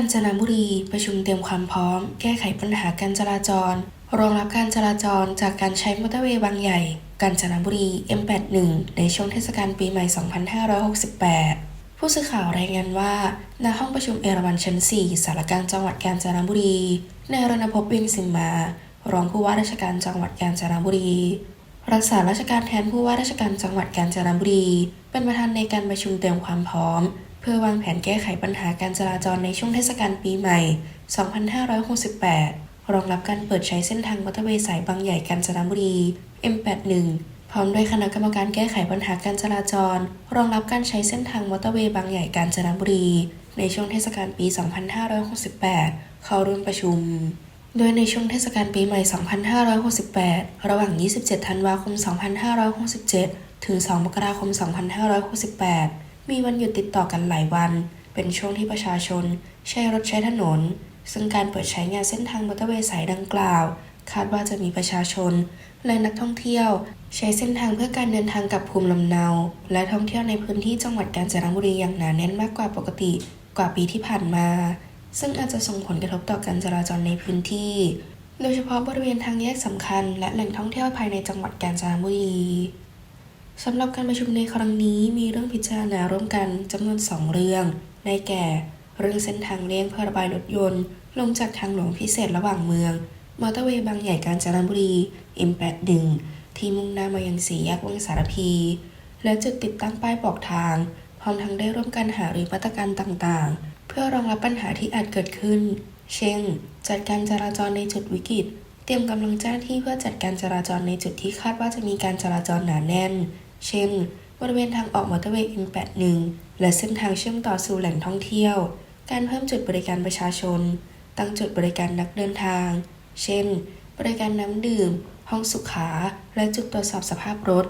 กาญจนบุรี ประชุมเตรียมความพร้อม แก้ไขปัญหาการจราจร รองรับการจราจรจากการใช้มอเตอร์เวย์บางใหญ่ กาญจนบุรี M81 ในช่วงเทศกาลปีใหม่ 2568 ผู้สื่อข่าวรายงานว่าณห้องประชุมเอราวัณชั้น 4 สารกลางจังหวัดกาญจนบุรีนายรณพบวียงสิมมา รองผู้ว่าราชการจังหวัดกาญจนบุรี รักษาราชการแทนผู้ว่าราชการจังหวัดกาญจนบุรี เป็นประธานในการประชุมเตรียมความพร้อม เพื่อวางแผนแก้ไขปัญหาการจราจรในช่วงเทศกาลปีใหม่ 2568 รองรับการเปิดใช้เส้นทางมอเตอร์เวย์สายบางใหญ่กาญจนบุรี M81 พร้อมด้วยคณะกรรมการแก้ไขปัญหาการจราจร รองรับการใช้เส้นทางมอเตอร์เวย์บางใหญ่กาญจนบุรี ในช่วงเทศกาลปี 2568 เข้าร่วมประชุม โดยในช่วงเทศกาลปีใหม่ 2568 ระหว่าง 27 ธันวาคม 2567 ถึง 2 มกราคม 2568 มีวันหยุดติดต่อกันหลายวัน เป็นช่วงที่ประชาชน ใช้รถใช้ถนน ซึ่งการเปิดใช้งานเส้นทางมอเตอร์เวย์สายดังกล่าว คาดว่าจะมีประชาชน และนักท่องเที่ยว ใช้เส้นทางเพื่อการเดินทางกลับภูมิลำเนา และท่องเที่ยวในพื้นที่จังหวัดกาญจนบุรีอย่างหนาแน่นมากกว่าปกติกว่าปีที่ผ่านมา ซึ่งอาจจะส่งผลกระทบต่อการจราจรในพื้นที่ โดยเฉพาะบริเวณทางแยกสำคัญ และแหล่งท่องเที่ยวภายในจังหวัดกาญจนบุรีสำหรับการประชุมในครั้งนี้มีเรื่องพิจารณาร่วมกันจำนวน 2 เรื่องได้แก่ เรื่องเส้นทางเลี่ยงเพื่อระบายรถยนต์ ลงจากทางหลวงพิเศษระหว่างเมือง มอเตอร์เวย์บางใหญ่กาญจนบุรี M81 ที่มุ่งหน้ามายังสี่แยกวังสารพี และจุดติดตั้งป้ายบอกทาง พร้อมทั้งได้ร่วมกันหารือมาตรการต่างๆ เพื่อรองรับปัญหาที่อาจเกิดขึ้น เช่น จัดการจราจรในจุดวิกฤต เตรียมกำลังเจ้าหน้าที่เพื่อจัดการจราจรในจุดที่คาดว่าจะมีการจราจรหนาแน่น เช่น บริเวณทางออกมอเตอร์เวย์ M81 และเส้นทางเชื่อมต่อสู่แหล่งท่องเที่ยว การเพิ่มจุดบริการประชาชน ตั้งจุดบริการนักเดินทาง เช่น บริการน้ำดื่ม ห้องสุขา และจุดตรวจสอบสภาพรถ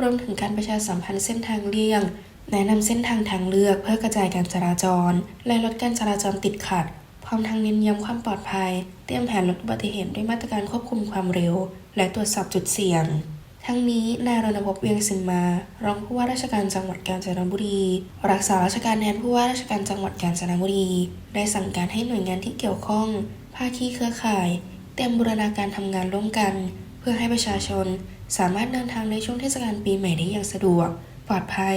รวมถึงการประชาสัมพันธ์เส้นทางเลี่ยง แนะนำเส้นทางทางเลือกเพื่อกระจายการจราจร และลดการจราจรติดขัด พร้อมทั้งเน้นย้ำความปลอดภัย เตรียมแผนลดอุบัติเหตุด้วยมาตรการควบคุมความเร็ว และตรวจสอบจุดเสี่ยง ทั้งนี้นายรณพบเวียงสิมมา รองผู้ว่าราชการจังหวัดกาญจนบุรี รักษาราชการแทนผู้ว่าราชการจังหวัดกาญจนบุรี ได้สั่งการให้หน่วยงานที่เกี่ยวข้อง ภาคีเครือข่าย เตรียมบูรณาการทำงานร่วมกัน เพื่อให้ประชาชน สามารถเดินทางในช่วงเทศกาลปีใหม่ได้อย่างสะดวก ปลอดภัย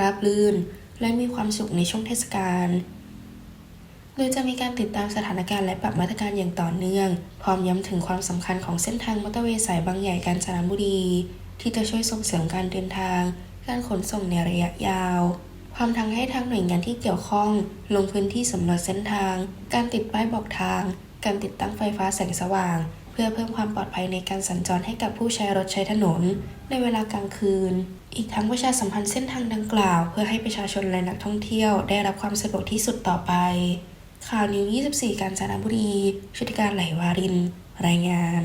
ราบรื่น และมีความสุขในช่วงเทศกาล โดยจะมีการติดตามสถานการณ์และปรับมาตรการอย่างต่อเนื่อง พร้อมย้ำถึงความสำคัญของเส้นทางมอเตอร์เวย์สายบางใหญ่กาญจนบุรี ที่จะช่วยส่งเสริมการเดินทาง การขนส่งในระยะยาวพร้อมทั้งให้ทางหน่วยงานที่เกี่ยวข้อง ลงพื้นที่สำรวจเส้นทาง การติดป้ายบอกทาง การติดตั้งไฟฟ้าแสงสว่าง พื่อเพิ่มความปลอดภัยในการสัญจรให้กับผู้ใช้รถใช้ถนน ในเวลากลางคืน อีกทั้งประชาสัมพันธ์เส้นทางดังกล่าว เพื่อให้ประชาชนและนักท่องเที่ยวได้รับความสะดวกที่สุดต่อไป ข่าวนิว 24 การจนบุรีชุติการไหลวาริน รายงาน